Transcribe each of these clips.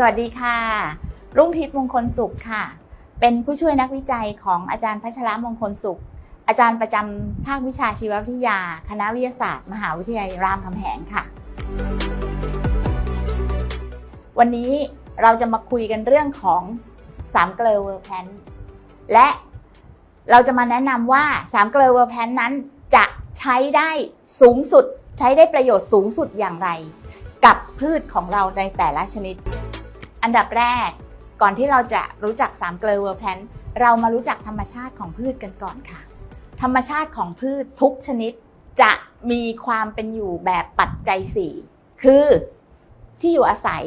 สวัสดีค่ะ รุ่งทิพย์มงคลสุขค่ะ เป็นผู้ช่วยนักวิจัยของอาจารย์พัชรมงคลสุข อาจารย์ประจำภาควิชาชีววิทยา คณะวิทยาศาสตร์ มหาวิทยาลัยรามคำแหงค่ะ วันนี้เราจะมาคุยกันเรื่องของสามเกลอเวอร์แพนและเราจะมาแนะนำว่าสามเกลอเวอร์แพนนั้นจะใช้ได้สูงสุด ใช้ได้ประโยชน์สูงสุดอย่างไร กับพืชของเราในแต่ละชนิด อันดับแรก ก่อนที่เราจะรู้จักสามเกลอเวอร์แพนเรามารู้จักธรรมชาติของพืชกันก่อนค่ะ ธรรมชาติของพืชทุกชนิดจะมีความเป็นอยู่แบบปัจจัย 4 คือที่อยู่อาศัย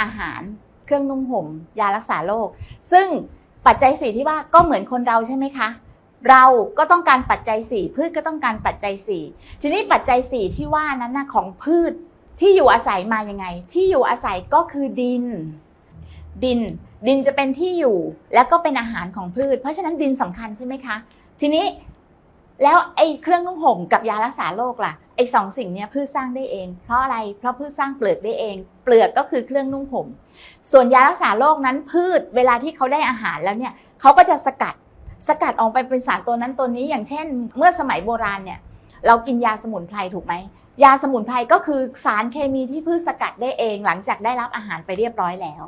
อาหาร เครื่องนุ่งห่ม ยารักษาโรคซึ่งปัจจัย 4 ที่ว่าก็เหมือนคนเราใช่ไหมคะ เราก็ต้องการปัจจัย 4 พืชก็ต้องการปัจจัย 4 ทีนี้ปัจจัย 4 ที่ว่านั้นนะของพืชที่อยู่อาศัยมายังไง ที่อยู่อาศัยก็คือดิน ดิน ดินจะเป็นที่อยู่ แล้วก็เป็นอาหารของพืช เพราะฉะนั้นดินสำคัญใช่ไหมคะ ทีนี้แล้วไอ้เครื่องนุ่งห่มกับยารักษาโรคล่ะไอ้สองสิ่งนี้พืชสร้างได้เอง เพราะอะไรเพราะพืชสร้างเปลือกได้เอง เปลือกก็คือเครื่องนุ่งห่มส่วนยารักษาโรคนั้นพืชเวลาที่เขาได้อาหารแล้วเนี่ยเขาก็จะสกัดสกัดออกไปเป็นสารตัวนั้นตัวนี้ อย่างเช่น เมื่อสมัยโบราณเนี่ยเรากินยาสมุนไพรถูกไหมยาสมุนไพรก็คือสารเคมีที่พืชสกัดได้เอง หลังจากได้รับอาหารไปเรียบร้อยแล้ว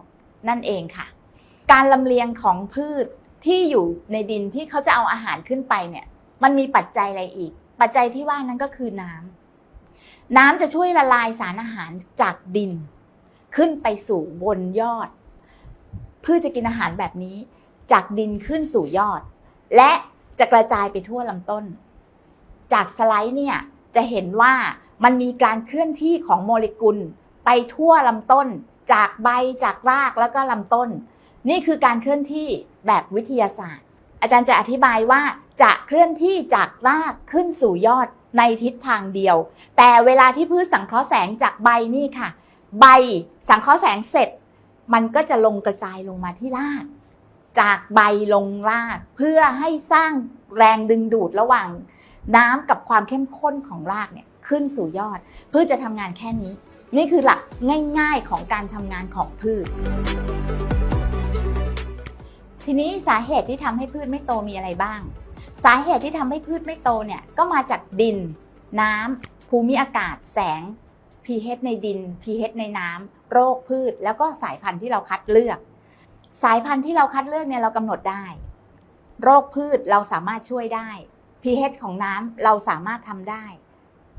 นั่นเองค่ะ การลำเลียงของพืชที่อยู่ในดินที่เขาจะเอาอาหารขึ้นไปเนี่ย มันมีปัจจัยอะไรอีก ปัจจัยที่ว่านั้นก็คือน้ำน้ำจะช่วยละลายสารอาหารจากดิน ขึ้นไปสู่บนยอด พืชจะกินอาหารแบบนี้ จากดินขึ้นสู่ยอด และจะกระจายไปทั่วลำต้น จากสไลด์เนี่ยจะเห็นว่ามันมีการเคลื่อนที่ของโมเลกุลไปทั่วลำต้น จากใบจากรากแล้วก็ลำต้น นี่คือการเคลื่อนที่แบบวิทยาศาสตร์ อาจารย์จะอธิบายว่าจะเคลื่อนที่จากรากขึ้นสู่ยอดในทิศทางเดียว แต่เวลาที่พืชสังเคราะห์แสงจากใบนี่ค่ะ ใบสังเคราะห์แสงเสร็จ มันก็จะลงกระจายลงมาที่ราก จากใบลงรากเพื่อให้สร้างแรงดึงดูดระหว่าง น้ำกับความเข้มข้นของรากเนี่ยขึ้นสู่ยอด พืชจะทำงานแค่นี้ นี่คือหลักง่ายๆของการทำงานของพืช ทีนี้สาเหตุที่ทำให้พืชไม่โตมีอะไรบ้าง สาเหตุที่ทำให้พืชไม่โตเนี่ยก็มาจากดิน น้ำภูมิอากาศ แสง pH ในดิน pH ในน้ำโรคพืช แล้วก็สายพันธุ์ที่เราคัดเลือก สายพันธุ์ที่เราคัดเลือกเนี่ยเรากำหนดได้ โรคพืชเราสามารถช่วยได้ pH ของน้ำเราสามารถทำได้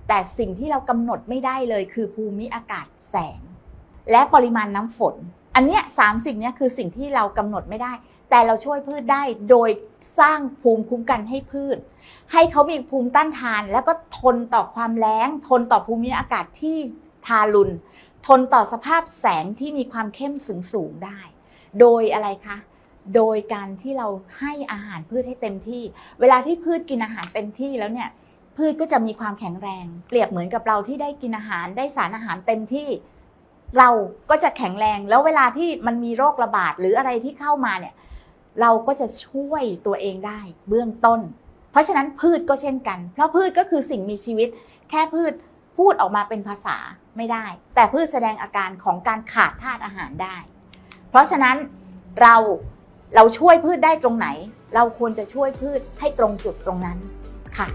แต่สิ่งที่เรากำหนดไม่ได้เลยคือภูมิอากาศแสง และปริมาณน้ำฝน อันเนี้ยสามสิ่งเนี้ยคือสิ่งที่เรากำหนดไม่ได้ แต่เราช่วยพืชได้โดยสร้างภูมิคุ้มกันให้พืช ให้เขามีภูมิต้านทาน แล้วก็ทนต่อความแล้ง ทนต่อภูมิอากาศที่ทารุณทนต่อสภาพแสงที่มีความเข้มสูงสูงๆได้ โดยอะไรคะ โดยการที่เราให้อาหารพืชให้เต็มที่ เวลาที่พืชกินอาหารเต็มที่แล้วเนี่ย พืชก็จะมีความแข็งแรง เปรียบเหมือนกับเราที่ได้กินอาหารได้สารอาหารเต็มที่ เราก็จะแข็งแรง แล้วเวลาที่มันมีโรคระบาดหรืออะไรที่เข้ามาเนี่ย เราก็จะช่วยตัวเองได้เบื้องต้น เพราะฉะนั้นพืชก็เช่นกัน เพราะพืชก็คือสิ่งมีชีวิต แค่พืชพูดออกมาเป็นภาษาไม่ได้ แต่พืชแสดงอาการของการขาดธาตุอาหารได้ เพราะฉะนั้นเราเราช่วยพืชได้ตรงไหน เราควรจะช่วยพืชให้ตรงจุดตรงนั้น ค่ะ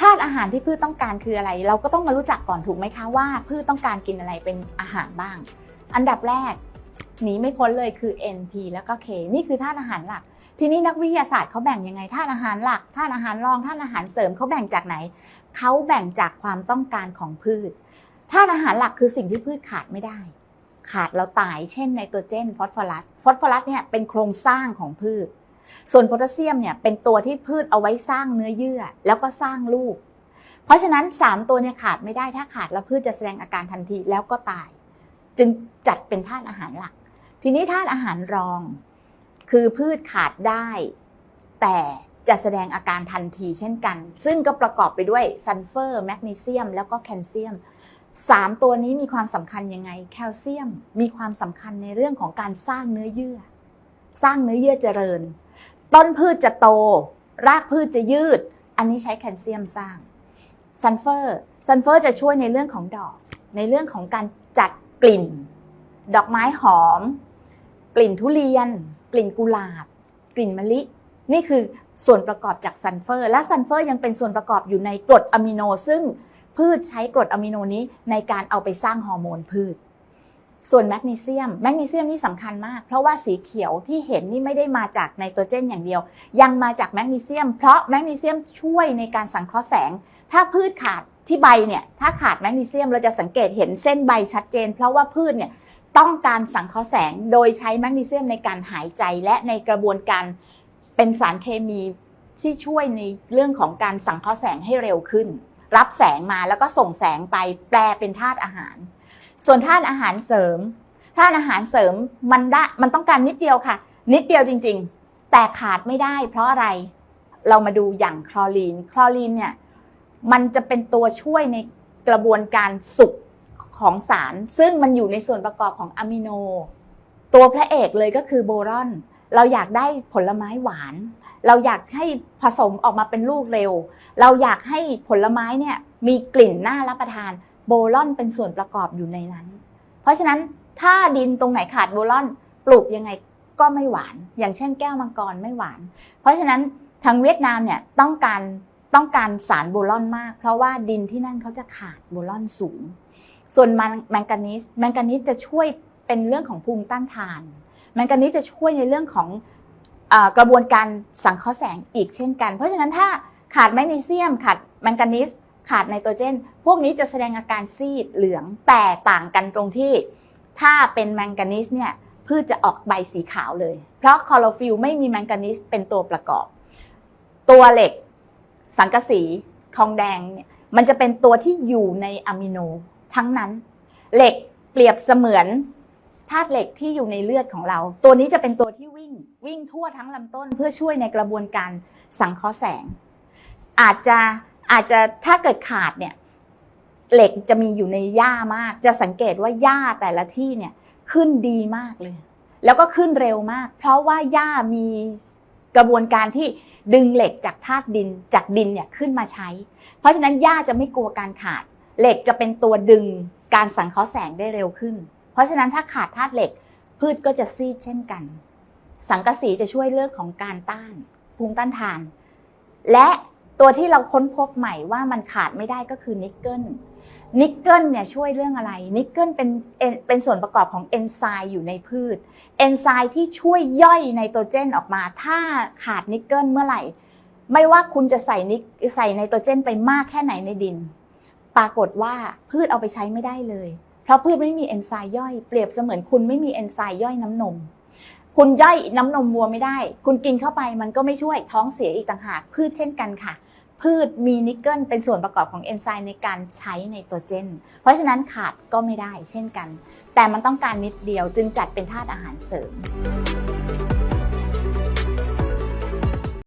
ธาตุอาหารที่พืชต้องการคืออะไร เราก็ต้องมารู้จักก่อนถูกไหมคะว่า พืชต้องการกินอะไรเป็นอาหารบ้าง อันดับแรกหนีไม่พ้นเลยคือ NP แล้วก็ K นี่คือธาตุอาหารหลัก ทีนี้นักวิทยาศาสตร์เขาแบ่งยังไงธาตุอาหารหลักธาตุอาหารรองธาตุอาหารเสริมเขาแบ่งจากไหนเขาแบ่งจากความต้องการของพืชธาตุอาหารหลักคือสิ่งที่พืชขาดไม่ได้ ขาดแล้วตายเช่นไนโตรเจนฟอสฟอรัสฟอสฟอรัสเนี่ยเป็นโครงสร้างของพืช ส่วนโพแทสเซียมเนี่ยเป็นตัวที่พืชเอาไว้สร้างเนื้อเยื่อ แล้วก็สร้างลูก เพราะฉะนั้น 3 ตัวเนี่ยขาดไม่ได้ถ้าขาดแล้วพืชจะแสดงอาการทันทีแล้วก็ตาย จึงจัดเป็นธาตุอาหารหลัก ทีนี้ธาตุอาหารรอง คือพืชขาดได้ แต่จะแสดงอาการทันทีเช่นกัน ซึ่งก็ประกอบไปด้วยซัลเฟอร์แมกนีเซียม แล้วก็แคลเซียมสามตัวนี้มีความสำคัญยังไง แคลเซียมมีความสำคัญในเรื่องของการสร้างเนื้อเยื่อ สร้างเนื้อเยื่อเจริญ ต้นพืชจะโต รากพืชจะยืด อันนี้ใช้แคลเซียมสร้างซัลเฟอร์ซัลเฟอร์จะช่วยในเรื่องของดอก ในเรื่องของการจัดกลิ่น ดอกไม้หอม กลิ่นทุเรียน กลิ่นกุหลาบ กลิ่นมะลิ นี่คือส่วนประกอบจากซัลเฟอร์ และซัลเฟอร์ยังเป็นส่วนประกอบอยู่ในกรดอะมิโน ซึ่งพืชใช้กรดอะมิโนนี้ในการเอาไปสร้างฮอร์โมนพืช ส่วนแมกนีเซียมแมกนีเซียมนี่สำคัญมาก เพราะว่าสีเขียวที่เห็นนี่ไม่ได้มาจากไนโตรเจนอย่างเดียว ยังมาจากแมกนีเซียม เพราะแมกนีเซียมช่วยในการสังเคราะห์แสง ถ้าพืชขาดที่ใบเนี่ยถ้าขาดแมกนีเซียมเราจะสังเกตเห็นเส้นใบชัดเจน เพราะว่าพืชเนี่ยต้องการสังเคราะห์แสงโดยใช้แมกนีเซียมในการหายใจและในกระบวนการเป็นสารเคมีที่ช่วยในเรื่องของการสังเคราะห์แสงให้เร็วขึ้น รับแสงมาแล้วก็ส่งแสงไปแปลเป็นธาตุอาหาร ส่วนธาตุอาหารเสริมธาตุอาหารเสริมมันได้มันต้องการนิดเดียวค่ะ นิดเดียวจริง ๆ แต่ขาดไม่ได้ เพราะอะไรเรามาดูอย่างคลอรีน คลอรีนเนี่ยมันจะเป็นตัวช่วยในกระบวนการสุกของสาร ซึ่งมันอยู่ในส่วนประกอบของอะมิโน ตัวพระเอกเลยก็คือโบรอน เราอยากได้ผลไม้หวาน เราอยากให้ผสมออกมาเป็นลูกเร็ว เราอยากให้ผลไม้เนี่ยมีกลิ่นน่ารับประทาน โบรอนเป็นส่วนประกอบอยู่ในนั้น เพราะฉะนั้นถ้าดินตรงไหนขาดโบรอนปลูกยังไงก็ไม่หวาน อย่างเช่นแก้วมังกรไม่หวาน เพราะฉะนั้นทางเวียดนามเนี่ยต้องการต้องการสารโบรอนมาก เพราะว่าดินที่นั่นเขาจะขาดโบรอนสูง ส่วนมันแมงกานีสแมงกานีสจะช่วยเป็นเรื่องของภูมิต้านทาน แมงกานีสจะช่วยในเรื่องของอกระบวนการสังเคราะห์แสงอีกเช่นกัน เพราะฉะนั้นถ้าขาดแมกนีเซียม ขาดแมงกานีสขาดไนโตรเจน พวกนี้จะแสดงอาการซีดเหลืองแต่ต่างกันตรงที่ ถ้าเป็นแมงกานีสเนี่ยพืชจะออกใบสีขาวเลย เพราะคลอโรฟิลไม่มีแมงกานีสเป็นตัวประกอบ ตัวเหล็ก สังกะสีทองแดงเนี่ยมันจะเป็นตัวที่อยู่ในอะมิโนทั้งนั้น เหล็กเปรียบเสมือนธาตุเหล็กที่อยู่ในเลือดของเรา ตัวนี้จะเป็นตัวที่วิ่งวิ่งทั่วทั้งลำต้นเพื่อช่วยในกระบวนการสังเคราะห์แสง อาจจะอาจจะถ้าเกิดขาดเนี่ย เหล็กจะมีอยู่ในหญ้ามาก จะสังเกตว่าหญ้าแต่ละที่เนี่ยขึ้นดีมากเลย แล้วก็ขึ้นเร็วมาก เพราะว่าหญ้ามีกระบวนการที่ดึงเหล็กจากธาตุดินจากดินเนี่ยขึ้นมาใช้ เพราะฉะนั้นหญ้าจะไม่กลัวการขาด เหล็กจะเป็นตัวดึงการสังเคราะห์แสงได้เร็วขึ้น เพราะฉะนั้นถ้าขาดธาตุเหล็กพืชก็จะซีดเช่นกัน สังกะสีจะช่วยเรื่องของการต้านภูมิต้านทาน และ ตัวที่เราค้นพบใหม่ว่ามันขาดไม่ได้ก็คือนิกเกิลนิกเกิลเนี่ยช่วยเรื่องอะไร นิกเกิลเป็นเป็นส่วนประกอบของเอนไซม์อยู่ในพืช เอนไซม์ที่ช่วยย่อยไนโตรเจนออกมา ถ้าขาดนิกเกิลเมื่อไหร่ ไม่ว่าคุณจะใส่นิกใส่ไนโตรเจนไปมากแค่ไหนในดิน ปรากฏว่าพืชเอาไปใช้ไม่ได้เลย เพราะพืชไม่มีเอนไซม์ย่อย เปรียบเสมือนคุณไม่มีเอนไซม์ย่อยน้ำนมคุณย่อยน้ำนมวัวไม่ได้ คุณกินเข้าไปมันก็ไม่ช่วยท้องเสียอีกต่างหาก พืชเช่นกันค่ะ พืชมีนิกเกิลเป็นส่วนประกอบของเอนไซม์ในการใช้ในตัวเจน เพราะฉะนั้นขาดก็ไม่ได้เช่นกัน แต่มันต้องการนิดเดียวจึงจัดเป็นธาตุอาหารเสริม